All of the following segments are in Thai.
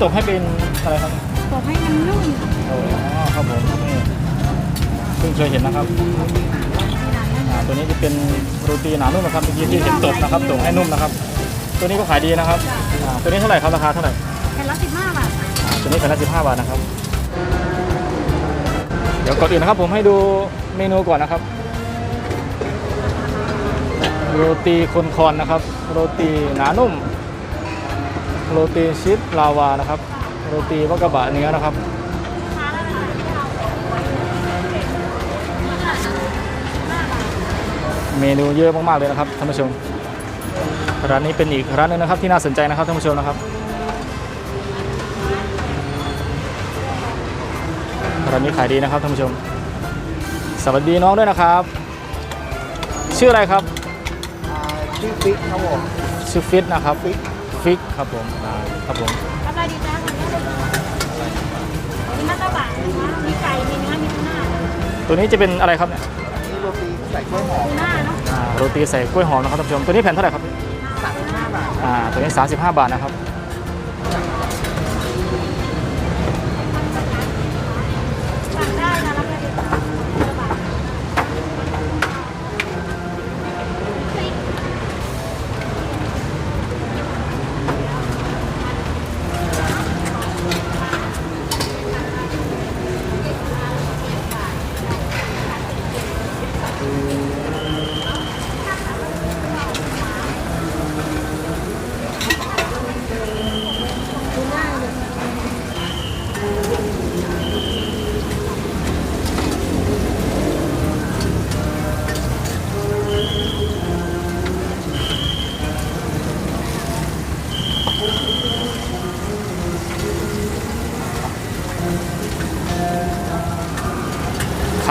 ตัวนี้ตกให้เป็นอะไรครับบอกให้มันนุ่มอ๋อครับผมนี่เพิ่งเคยเห็นนะครับอ่าตัวนี้จะเป็นโรตีหนานุ่มนะครับเมื่อกี้ที่เห็นตกนะครับตกให้นุ่มนะครับ ตัวนี้ก็ขายดีนะครับอ่าตัวนี้เท่าไหร่ครับราคาเท่าไหร่แผ่นละสิบห้าบาทอ่าตัวนี้แผ่นละ15บาทนะครับ เดี๋ยวก่อนอื่นนะครับผมให้ดูเมนูก่อนนะครับ โรตีคนคอนนะครับ โรตีหนานุ่ม โรตีชีสลาวานะครับ โรตีวากาบะเนื้อนะครับเมนูเยอะมากๆเลยนะครับท่านผู้ชมร้านนี้เป็นอีกร้านหนึงนะครับที่น่าสนใจนะครับท่านผู้ชมนะครับร้านนี้ขายดีนะครับท่านผู้ชม สวัสดีน้องด้วยนะครับ ชื่ออะไรครับอ่าชื่อฟิกครับผมชื่อฟิตนะครับฟิก ฟิกครับผมอ่าครับผมทำอะไรดีจ้าคนนี้มีมัตตบะนะคะมีไก่ มีเนื้อ มีทูน่าตัวนี้จะเป็นอะไรครับเนี่ยอันนี้โรตีใส่กล้วยหอมทูน่าเนาะอ่าโรตีใส่กล้วยหอมนะครับท่านผู้ชมตัวนี้แผ่นเท่าไหร่ครับสามสิบห้าบาท อ่าตัวนี้ 35 บาทนะครับ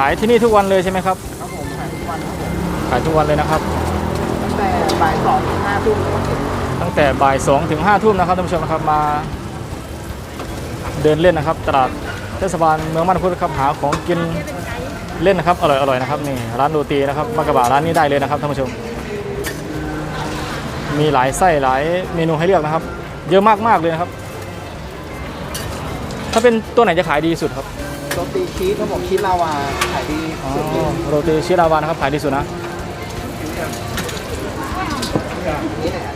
ายที่นี่ทุกวันเลยใช่ไหมครับครับผมขายทุกวันครับผมขายทุกวันเลยนะครับ ตั้งแต่บ่ายสองถึงห้าทุ่มครับผมตั้งแต่บ่าย2ถึง5ทุ่มนะครับท่านผู้ชมนะครับมาเดินเล่นนะครับ ตลาดเทศบาลเมืองมันพุทธครับหาของกินเล่นนะครับอร่อยอร่อยนะครับนี่ร้านโรตีนะครับมากระบะร้านนี้ได้เลยนะครับท่านผู้ชม มีหลายไส้หลายเมนูให้เลือกนะครับ เยอะมากๆเลยนะครับ ถ้าเป็นตัวไหนจะขายดีสุดครับ โรตีชีสเขาบอกชีสลาวาขายดีสุดเลยโรตีชีลาวานะครับขายดีสุดนะ นี่แหละ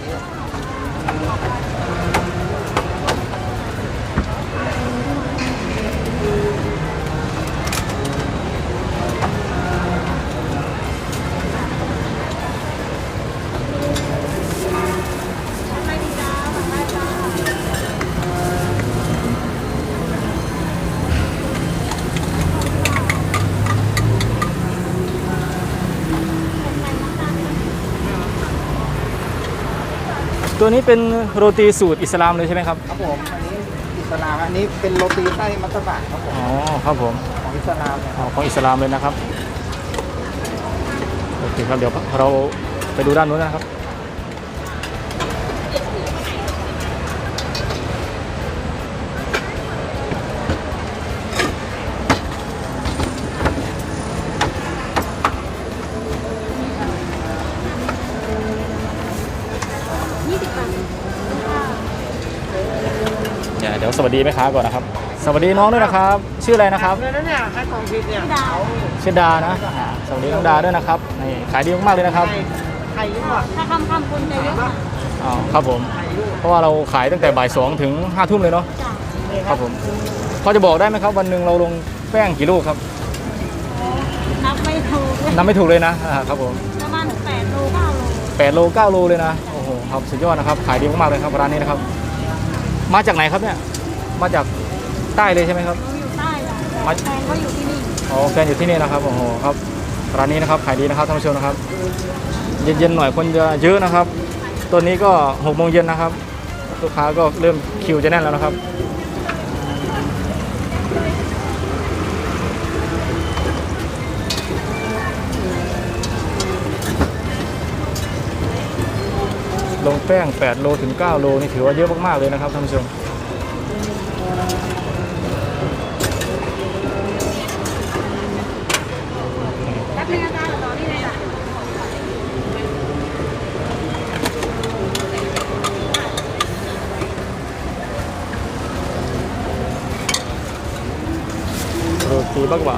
ตัวนี้เป็นโรตีสูตรอิสลามเลยใช่ไหมครับ ครับผมอันนี้อิสลามอันนี้เป็นโรตีไส้มัตตบะครับผมอ๋อครับผมของอิสลามเนี่ยอ๋อของอิสลามเลยนะครับ โอเคครับเดี๋ยวเราไปดูด้านนู้นนะครับ สวัสดีแม่ค้าก่อนนะครับ สวัสดีน้องด้วยนะครับ ชื่ออะไรนะครับนั่นเนี่ยให้ของพิษเนี่ยดาวชื่อดานะอ่าสวัสดีน้องดาด้วยนะครับนี่ขายดีมากๆเลยนะครับไข่ยุ่งอะถ้าคำคำคุณจะเยอะค่ะอ๋อครับผม ไข่ยุ่งเพราะว่าเราขายตั้งแต่บ่ายสองถึงห้าทุ่มเลยเนาะจ้ะครับผมพอจะบอกได้ไหมครับ วันหนึ่งเราลงแป้งกี่ลูกครับนับไม่ถูกเลยนับไม่ถูกเลยนะอ่าครับผมประมาณแปดโลเก้าโลแปดโลเก้าโลเลยนะโอ้โหครับสุดยอดนะครับขายดีมากๆเลยครับร้านนี้นะครับ มาจากไหนครับเนี่ย มาจากใต้เลยใช่ไหมครับเราอยู่ใต้จ้ะมา แฟนก็อยู่ที่นี่อ๋อแฟนอยู่ที่นี่นะครับโอ้โหครับร้านนี้นะครับขายดีนะครับท่านผู้ชมนะครับ เย็นๆหน่อยคนจะเยอะนะครับตัวนี้ก็หกโมงเย็นนะครับลูกค้าก็เริ่มคิวจะแน่นแล้วนะครับ ลงแป้ง 8 โลถึง 9 โลนี่ถือว่าเยอะมากๆเลยนะครับท่านผู้ชม บักว่า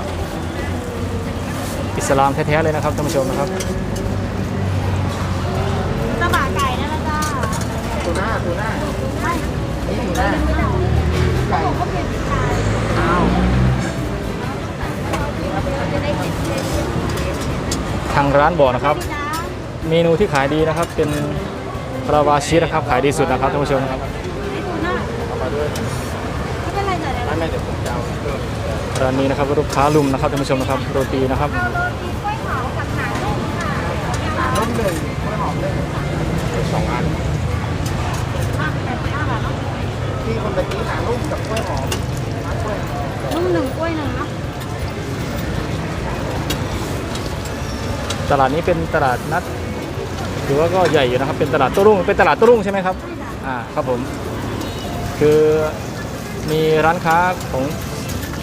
อิสลามแท้ๆเลยนะครับท่านผู้ชมนะครับตะบะไก่นั่นแหละจ้าตูน่าตูน่าไม่นี่ตูน่าไก่เขาเป็นไก่อ้าวจะได้เห็นเห็นทางร้านบอกนะครับจ้าเมนูที่ขายดีนะครับ เป็นคาราวาชินะครับ ขายดีสุดนะครับท่านผู้ชมครับไอ้ตูน่าเอามาด้วยไม่เป็นไรจ้ะเดี๋ยวไม่ไม่เดี๋ยว ร้านนี้นะครับลูกค้าลุมนะครับท่านผู้ชมนะครับโรตีนะครับล้วยเผากับหนึ่งกล้วยหอมหนึ่งสองอันที่คนตะกี้หานุ่มกับกล้วยหอมร้านกล้วยนุ่มหนึ่งกล้วยหนึ่งเนาะตลาดนี้เป็นตลาดนัดถือว่าก็ใหญ่อยู่นะครับ เป็นตลาดโต้รุ่งเป็นตลาดโต้รุ่งใช่ไหมครับอ่าครับผม คือมีร้านค้าของ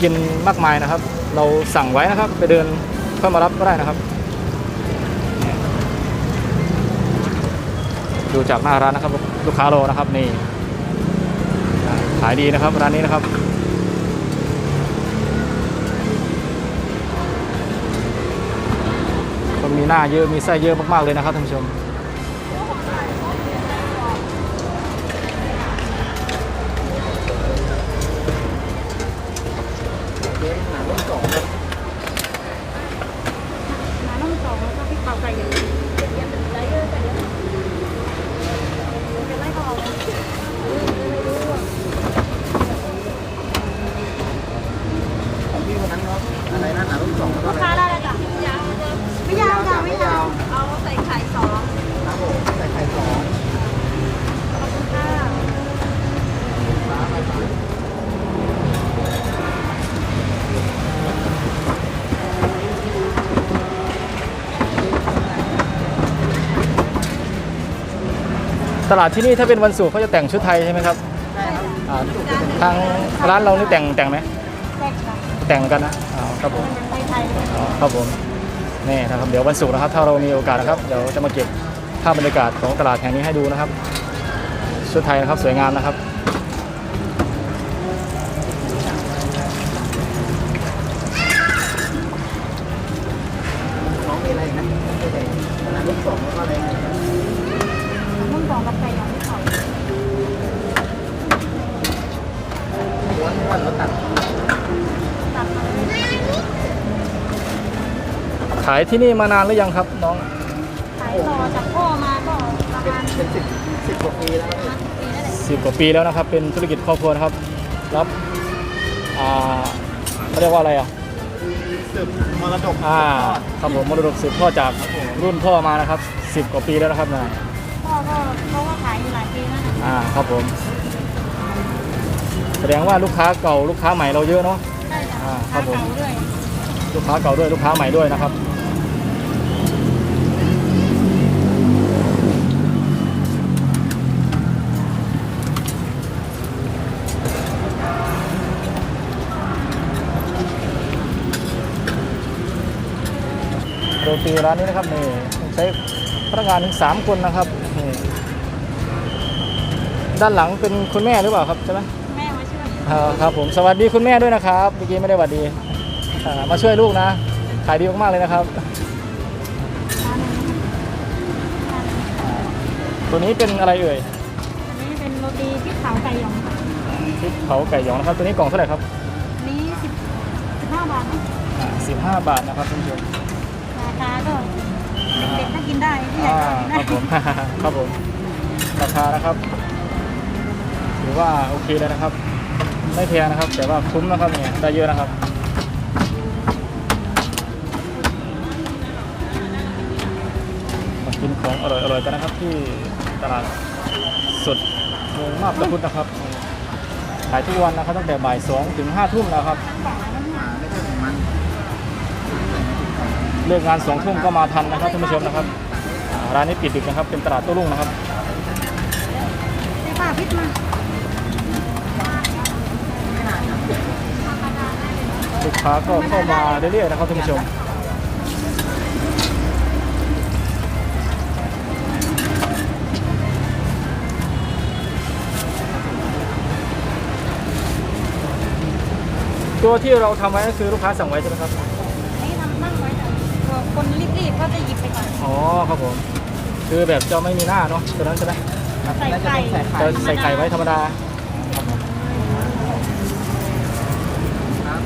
กินมากมายนะครับ เราสั่งไว้นะครับไปเดินเข้ามารับก็ได้นะครับ ดูจากหน้าร้านนะครับ ลูกค้ารอนะครับนี่ขายดีนะครับร้านนี้นะครับก็มีหน้าเยอะมีไส้เยอะมากๆเลยนะครับท่านผู้ชม ตลาดที่นี่ถ้าเป็นวันศุกร์เขาจะแต่งชุดไทยใช่ไหมครับใช่ครับอ่าทางร้านเรานี่แต่งแต่งไหมแรกค่ะแต่งเหมือนกันนะอ๋อครับผมเป็นไทยไทยเลยอ๋อครับผมนี่นะครับเดี๋ยววันศุกร์นะครับ ถ้าเรามีโอกาสนะครับเดี๋ยวจะมาเก็บภาพบรรยากาศของตลาดแห่งนี้ให้ดูนะครับ ชุดไทยนะครับสวยงามนะครับายที่นี่มานานหรือยังครับน้องขายต่อจากพ่อมาก็ประเป็นมาณเป็นสิบสิบกว่าปีแล้วนะปีนั่นแหละสิบกว่าปีแล้วนะครับ เป็นธุรกิจครอบครัวนะครับ รับอ่าเขาเรียกว่าอะไรอะสืบมรดกอ่าครับผมมรดกสืบทอดจากรุ่นพ่อมานะครับสิบกว่าปีแล้วนะครับนะพ่อก็เขาก็ขายอยู่หลายปีแล้วนะอ่าครับผม แสดงว่าลูกค้าเก่าลูกค้าใหม่เราเยอะเนาะใช่จ้ะอ่าครับผม เก่าด้วย ลูกค้าเก่าด้วยลูกค้าใหม่ด้วยนะครับ รตีร้านนี้นะครับนี่ใช้พนักงานถึงสามคนนะครับนี่ด้านหลังเป็นคุณแม่หรือเปล่าครับใช่ไหมแม่มาช่วยอ่าครับผมสวัสดีคุณแม่ด้วยนะครับเมื่อกี้ไม่ได้สวัสดีอ่ามาช่วยลูกนะ ขายดีมากๆเลยนะครับร้านหนึงร้านหนึ่งตัวนี้เป็นอะไรเอ่ยอันนี้เป็นโรตีพริกเผาไก่หยองค่ะพริกเผาไก่หยองนะครับ ตัวนี้กล่องเท่าไหร่ครับอันนี้สิบสิบห้าบาทนะอ่าสิบห้าบาทนะครับท่านผู้ชมรา คาก็เด็กๆก็กินได้ผู้ใหญ่อ่าก็กินคได้รับผม ครับผม ราคานะครับถือว่าโอเคเลยนะครับ ไม่แพงนะครับ แต่ว่าคุ้มนะครับเนี่ยได้เยอะนะครับ มากินของอร่อยๆกันนะครับ ที่ตลาดสดเมืองมาบตะพุธนะครับขายทุกวันนะครับตั้งแต่บ่ายสองถึงห้าทุ่มนะครับอ่าไม่ใเลิกงานสองทุ่มก็มาทันนะครับท่านผู้ชมนะครับอ่าร้านนี้ปิดดึกนะครับ เป็นตลาดโต้รุ่งนะครับใช่ป่ะพริกมาลูกค้าก็เข้ามาเรื่อยๆนะครับท่านผู้ชมตัวตัวที่เราทำไว้ก็คือลูกค้าสั่งไว้ใช่ไหมครับ นี่ทำตั้งไว้แต่เผื่อคนรีบๆ ก็จะหยิบไปก่อน อ๋อครับผม คือแบบจะไม่มีหน้าเนาะตัวนั้นใช่ไหมครับใส่น่าจะไก่เป็นใส่ไข่จะใส่ไข่ไว้ธรรมดาครับผมครับ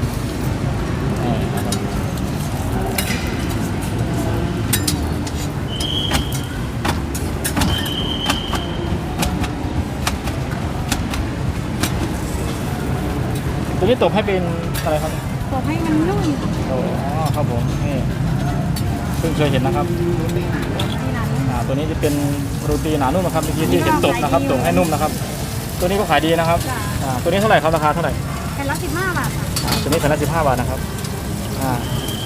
นี่นะครับตัวนี้ตบให้เป็นอะไรครับบอกให้มันนุ่ม อ๋อครับผมนี่เพิ่งเคยเห็นนะครับดูดีหนานี่นะอ่าตัวนี้จะเป็นโรตีหนานุ่มนะครับเมื่อกี้ที่เห็นตบนะครับตบให้นุ่มนะครับ ตัวนี้ก็ขายดีนะครับจ้ะอ่าตัวนี้เท่าไหร่ครับราคาเท่าไหร่แผ่นละสิบห้าบาทค่ะอ่าตัวนี้แผ่นละสิบห้าบาทนะครับอ่า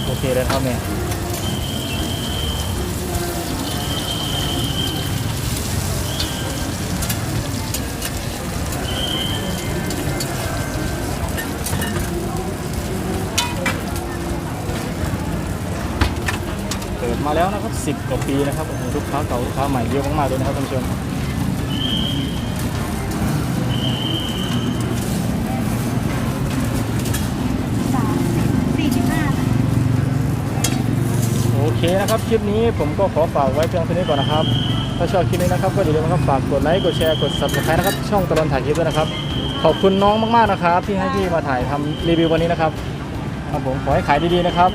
โอเคเลยนะครับเนี่ย มาแล้วนะครับสิบ10 กว่าปีนะครับโอ้โหลูกค้าเก่าลูกค้าใหม่เยอะมากๆเลยนะครับท่านผู้ชมโอเคนะครับ คลิปนี้ผมก็ขอฝากไว้เพียงเท่านี้ก่อนนะครับ ถ้าชอบคลิปนี้นะครับก็อย่าลืมนะครับฝากกดไลค์กดแชร์กด subscribe นะครับช่องตลอดถ่ายคลิปด้วยนะครับ ขอบคุณน้องมากๆนะครับ ที่ให้พี่มาถ่ายทำรีวิววันนี้นะครับครับผมขอให้ขายดีๆนะครับ